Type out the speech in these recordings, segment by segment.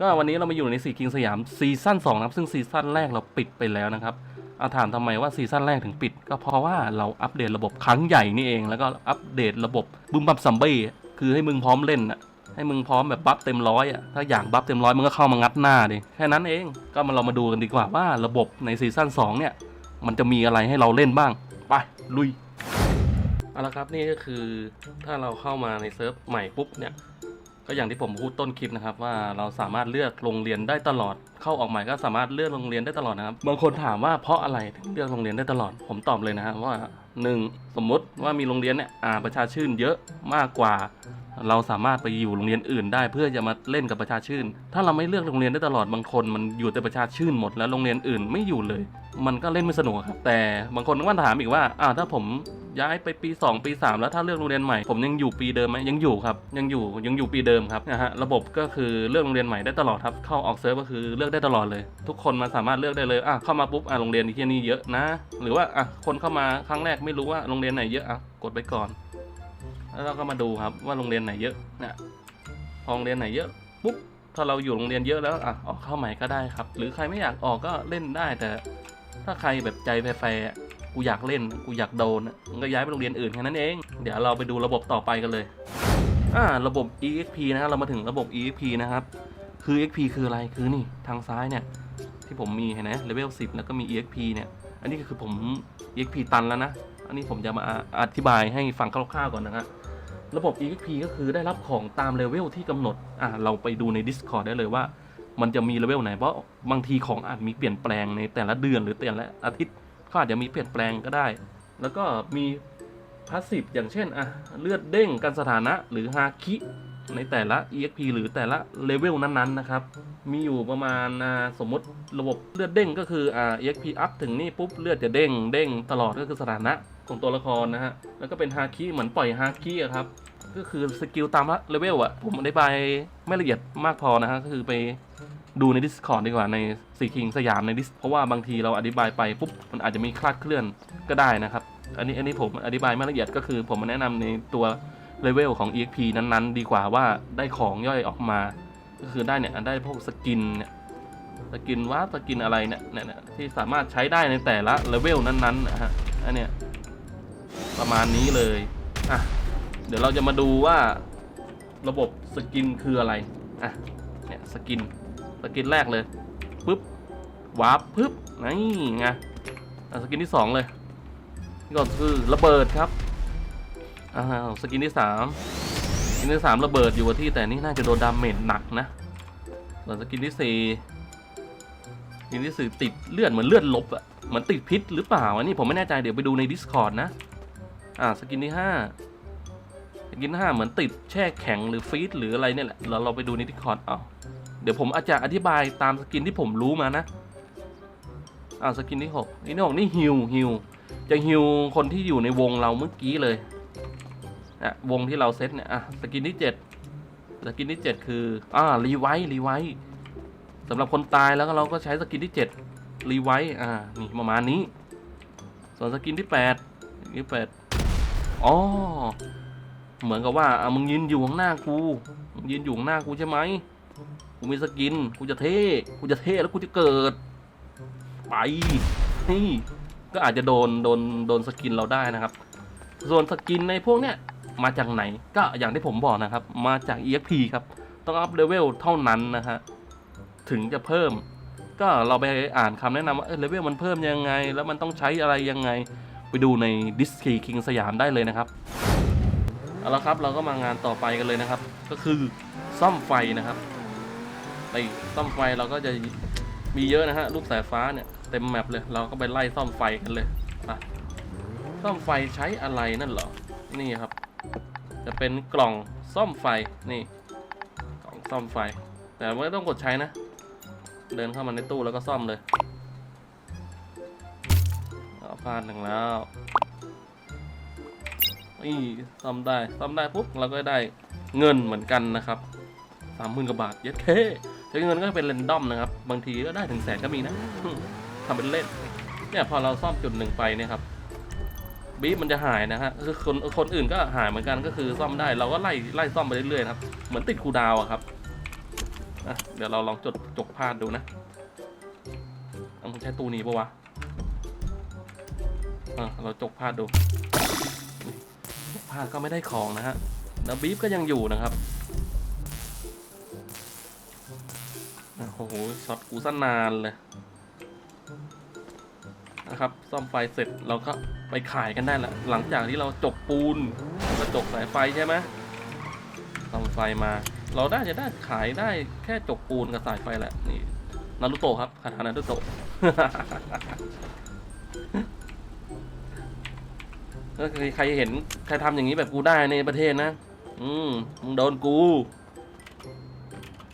ก็วันนี้เรามาอยู่ในสีคิงสยามซีซั่น2นะครับซึ่งซีซั่นแรกเราปิดไปแล้วนะครับเอาถามทำไมว่าซีซั่นแรกถึงปิด ก็เพราะว่าเราอัปเดตระบบครั้งใหญ่นี่เองแล้วก็อัปเดตระบบบึมบับซัมบี้คือให้มึงพร้อมเล่นอะให้มึงพร้อมแบบบัฟเต็มร้อยอะถ้าอยากบัฟเต็มร้อยมึงก็เข้ามางัดหน้าดิแค่นั้นเองก็มาเรามาดูกันดีกว่าว่าระบบในซีซั่น2เนี่ยมันจะมีอะไรให้เราเล่นบ้างไปลุยเอาละครับนี่ก็คือถ้าเราเข้ามาในเซิร์ฟใหม่ปุ๊บเนี่ย ก็อย่างที่ผมพูดต้นคลิปนะครับว่าเราสามารถเลือกโรงเรียนได้ตลอด เข้าออกใหม่ก็สามารถเลือกโรงเรียนได้ตลอดนะครับบางคนถามว่าเพราะอะไรถึงเลือกโรงเรียนได้ตลอด ผมตอบเลยนะครับว่าหนึ่งสมมุติว่ามีโรงเรียนเนี่ยอ่าประชาชื่นเยอะมากกว่า เราสามารถไปอยู่โรงเรียนอื่นได้เพื่อจะมาเล่นกับประชาชื่น ถ้าเราไม่เลือกโรงเรียนได้ตลอดบางคนมันอยู่แต่ประชาชื่นหมดแล้วโรงเรียนอื่นไม่อยู่เลย มันก็เล่นไม่สนุกครับแต่บางคนก็ถามอีกว่าอ้าวถ้าผมย้ายไปปี 2 ปี 3 แล้วถ้าเลือกโรงเรียนใหม่ผมยังอยู่ปีเดิมไหมยังอยู่ครับยังอยู่ยังอยู่ปีเดิมครับนะฮะระบบก็คือเลือกโรงเรียนใหม่ได้ตลอดครับเข้าออกเซิร์ฟก็คือเลือกได้ตลอดเลย ทุกคนมาสามารถเลือกได้เลยอะเข้ามาปุ๊บอะโรงเรียนที่นี่เยอะนะ หรือว่าอะคนเข้ามาครั้งแรกไม่รู้ว่าโรงเรียนไหนเยอะอะกดไปก่อน แล้วเราก็มาดูครับว่าโรงเรียนไหนเยอะเนี่ยพอโรงเรียนไหนเยอะปุ๊บถ้าเราอยู่โรงเรียนเยอะแล้วอะออกเข้าใหม่ก็ได้ครับ หรือใครไม่อยากออกก็เล่นได้แต่ ถ้าใครแบบใจแฟร์กูอยากเล่นกูอยากโดนมึงก็ย้ายไปโรงเรียนอื่นแค่นั้นเอง เดี๋ยวเราไปดูระบบต่อไปกันเลยอ่าระบบ EXP นะครับเรามาถึงระบบ EXP นะครับ คือ EXP คืออะไรคือนี่ทางซ้ายเนี่ยที่ผมมีเห็นไหมเลเวล10 แล้วก็มี EXP เนี่ย อันนี้ก็คือผม EXP ตันแล้วนะ อันนี้ผมจะมาอธิบายให้ฟังคร่าวๆก่อนนะฮะระบบ EXP ก็คือได้รับของตามเลเวลที่กำหนดอ่าเราไปดูใน Discord ได้เลยว่า มันจะมีเลเวลไหน เพราะบางทีของอาจมีเปลี่ยนแปลงในแต่ละเดือนหรือแต่ละอาทิตย์ก็อาจจะมีเปลี่ยนแปลงก็ได้ แล้วก็มีพาสซีฟอย่างเช่นอะเลือดเด้งกันสถานะหรือฮาคิในแต่ละ EXP หรือแต่ละเลเวลนั้นๆนะครับ มีอยู่ประมาณสมมติระบบเลือดเด้งก็คืออ่า EXP up ถึงนี่ปุ๊บเลือดจะเด้งเด้งตลอดก็คือสถานะ ของตัวละครนะฮะ แล้วก็เป็นฮาคิเหมือนปล่อยฮาคิอะครับ ก็คือสกิลตามเลเวลอะผมอธิบายไม่ละเอียดมากพอนะฮะ ก็คือไปดูใน Discord ดีกว่าในสีคิงสยามในดิสเพราะว่าบางทีเราอธิบายไปปุ๊บมันอาจจะมีคลาดเคลื่อนก็ได้นะครับ อันนี้อันนี้ผมอธิบายไม่ละเอียดก็คือ ผมมาแนะนำในตัวเลเวลของ EXP นั้นๆ ดีกว่าว่าได้ของย่อยออกมา ก็คือได้เนี่ยได้พวกสกินเนี่ยสกินว่าสกินอะไรเนี่ยเนี่ยที่สามารถใช้ได้ในแต่ละเลเวลนั้นๆนะฮะอันเนี้ย ประมาณนี้เลยอะเดี๋ยวเราจะมาดูว่าระบบสกินคืออะไรอะเนี่ยสกินสกินแรกเลยปึ๊บวาร์ปปึ๊บนี่ไงสกินที่สองเลยนี่ก็คือระเบิดครับอ้าสกินที่สามสกินที่สามระเบิดอยู่ที่แต่นี่น่าจะโดนดาเมจหนักนะส่วนสกินที่สี่สกินที่สี่ติดเลือดเหมือนเลือดลบอะเหมือนติดพิษหรือเปล่าอันนี้ผมไม่แน่ใจเดี๋ยวไปดูใน Discord นะ อ่าสกินที่ห้าสกินห้าเหมือนติดแช่แข็งหรือฟีดหรืออะไรเนี่ยแหละเราเราไปดูในดิคอร์ดเอาเดี๋ยวผมอาจจะอธิบายตามสกินที่ผมรู้มานะอ่าสกินที่หกสกินที่หกนี่ฮิวฮิวจะฮิวคนที่อยู่ในวงเราเมื่อกี้เลยอะวงที่เราเซตเนี่ยอะสกินที่เจ็ดสกินที่เจ็ดคืออ่ารีไวท์รีไวท์สำหรับคนตายแล้วก็เราก็ใช้สกินที่เจ็ดรีไวท์อ่านี่ประมาณนี้ ส่วนสกินที่แปดสกินที่แปด อ๋อ เหมือนกับว่าอะมึงยืนอยู่ข้างหน้ากูมึงยืนอยู่ข้างหน้ากูใช่ไหมกูมีสกิน กูจะเท่ กูจะเท่แล้วกูจะเกิด ไปนี่ก็อาจจะโดนโดนโดนสกินเราได้นะครับ ส่วนสกินในพวกเนี้ยมาจากไหนก็อย่างที่ผมบอกนะครับ มาจาก EXP ครับ ต้องอัพเลเวลเท่านั้นนะฮะถึงจะเพิ่ม ก็เราไปอ่านคำแนะนำว่าเออเลเวลมันเพิ่มยังไง แล้วมันต้องใช้อะไรยังไง ไปดูในดิสคีคิงสยามได้เลยนะครับเอาละครับเราก็มางานต่อไปกันเลยนะครับ ก็คือซ่อมไฟนะครับไปซ่อมไฟเราก็จะมีเยอะนะฮะลูกสายฟ้าเนี่ยเต็มแมปเลยเราก็ไปไล่ซ่อมไฟกันเลยไปซ่อมไฟใช้อะไรนั่นเหรอนี่ครับ จะเป็นกล่องซ่อมไฟนี่ กล่องซ่อมไฟ แต่ไม่ต้องกดใช้นะ เดินเข้ามาในตู้แล้วก็ซ่อมเลย พลาดหนึ่งแล้วนี่ซ่อมได้ซ่อมได้ปุ๊บเราก็ได้เงินเหมือนกันนะครับสามหมื่นกว่าบาทเย็ดเคใช้เงินก็เป็นเรนดอมนะครับ บางทีก็ได้ถึงแสนก็มีนะทำเป็นเล่น เนี่ยพอเราซ่อมจุดหนึ่งไปเนี่ยครับบีบมันจะหายนะฮะคือคนคนอื่นก็หายเหมือนกันก็คือซ่อมได้เราก็ไล่ไล่ซ่อมไปเรื่อยๆครับ เหมือนติดคูดาวอะครับเดี๋ยวเราลองจดจกพลาดดูนะเอามึงใช้ตู้นี้ปะวะ อะเราจกพาดดูจกพาดก็ไม่ได้ของนะฮะแล้วบีฟก็ยังอยู่นะครับโอ้โหช็อตกูซะนานเลยนะครับ ซ่อมไฟเสร็จเราก็ไปขายกันได้ละหลังจากที่เราจกปูนกระจกสายไฟใช่ไหมซ่อมไฟมา เราได้จะได้ขายได้แค่จกปูนกับสายไฟแหละนี่นารุโตะครับคาถานารุโตะ ก็คือใครเห็นใครทำอย่างนี้แบบกูได้ในประเทศนะ อืมมึงโดนกู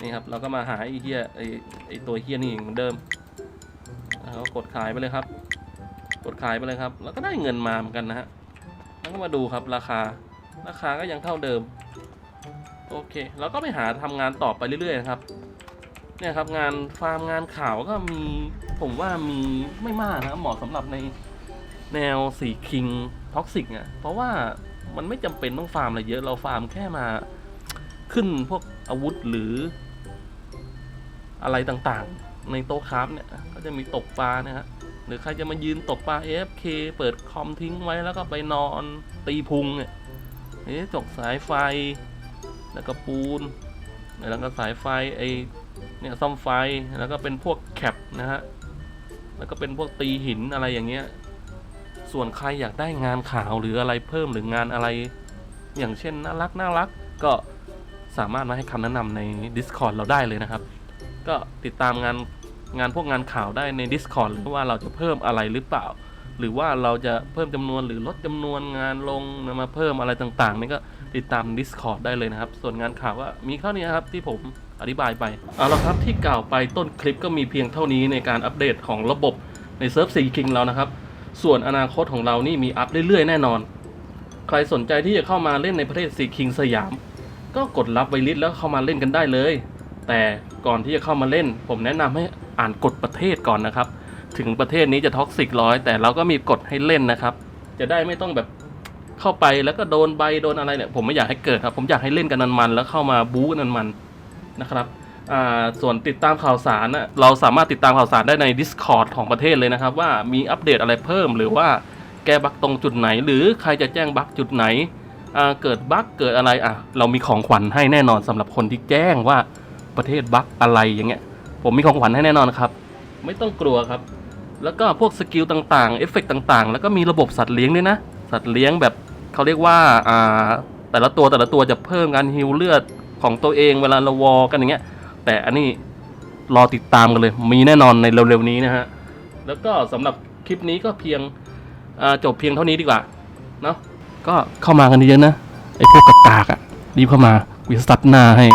นี่ครับ เราก็มาหาไอ้เฮียไอ้ไอ้ตัวเฮียนี่เหมือนเดิมแล้วก็กดขายไปเลยครับ กดขายไปเลยครับ แล้วก็ได้เงินมาเหมือนกันนะฮะ แล้วก็มาดูครับราคา ราคาก็ยังเท่าเดิม โอเค เราก็ไปหาทำงานต่อไปเรื่อยๆนะครับ เนี่ยครับงานฟาร์มงานข่าวก็มี ผมว่ามีไม่มากนะเหมาะสำหรับในแนวสีคิง ท็อกซิกอะเพราะว่ามันไม่จำเป็นต้องฟาร์มอะไรเยอะเราฟาร์มแค่มาขึ้นพวกอาวุธหรือ อะไรต่างๆ ในโต๊ะคราฟเนี่ยก็จะมีตกปลานะฮะหรือใครจะมายืนตกปลา AFK เปิดคอมทิ้งไว้แล้วก็ไปนอนตีพุงเนี่ยเอ๊ะจกสายไฟแล้วก็ปูน แล้วก็สายไฟไอเนี่ยซ่อมไฟแล้วก็เป็นพวกแคปนะฮะแล้วก็เป็นพวกตีหินอะไรอย่างเงี้ย ส่วนใครอยากได้งานข่าวหรืออะไรเพิ่มหรืองานอะไร อย่างเช่นน่ารักน่ารักก็สามารถมาให้คำแนะนำใน Discord เราได้เลยนะครับ ก็ติดตามงานงานพวกงานข่าวได้ใน Discord หรือว่าเราจะเพิ่มอะไรหรือเปล่า หรือว่าเราจะเพิ่มจำนวนหรือลดจำนวนงานลงมาเพิ่มอะไรต่างๆนี่ก็ติดตาม Discord ได้เลยนะครับ ส่วนงานข่าวก็มีเท่านี้ครับที่ผมอธิบายไปเอาละครับที่กล่าวไปต้นคลิปก็มีเพียงเท่านี้ในการอัปเดตของระบบในเซิร์ฟซีคิงเรานะครับ ส่วนอนาคตของเรานี่มีอัปเรื่อยๆ แน่นอน ใครสนใจที่จะเข้ามาเล่นในประเทศซีคิงสยาม ก็กดรับไวลิสแล้วเข้ามาเล่นกันได้เลย แต่ก่อนที่จะเข้ามาเล่น ผมแนะนำให้อ่านกฎประเทศก่อนนะครับ ถึงประเทศนี้จะท็อกซิกร้อยแต่เราก็มีกฎให้เล่นนะครับ จะได้ไม่ต้องแบบเข้าไปแล้วก็โดนใบโดนอะไรเนี่ยผมไม่อยากให้เกิดครับ ผมอยากให้เล่นกันมันๆแล้วเข้ามาบู๊กันมันๆนะครับ ส่วนติดตามข่าวสารเราสามารถติดตามข่าวสารได้ใน Discord ของประเทศเลยนะครับ ว่ามีอัปเดตอะไรเพิ่ม หรือว่าแก้บั๊กตรงจุดไหน หรือใครจะแจ้งบั๊กจุดไหนเกิดบั๊กเกิดอะไรอะเรามีของขวัญให้แน่นอนสำหรับคนที่แจ้งว่าประเทศบั๊กอะไรอย่างเงี้ย ผมมีของขวัญให้แน่นอนครับ ไม่ต้องกลัวครับ แล้วก็พวกสกิลต่างๆเอฟเฟกต์ต่างๆ แล้วก็มีระบบสัตว์เลี้ยงด้วยนะ สัตว์เลี้ยงแบบเขาเรียกว่าแต่ละตัวแต่ละตัวจะเพิ่มการฮิวเลือดของตัวเองเวลาเราวอกันอย่างเงี้ย แต่อันนี้รอติดตามกันเลย มีแน่นอนในเร็วๆนี้นะฮะ แล้วก็สำหรับคลิปนี้ก็เพียงจบเพียงเท่านี้ดีกว่า เนาะก็เข้ามากันเยอะนะ ไอ้พวกกากๆอะรีบเข้ามาวิสัดหน้าให้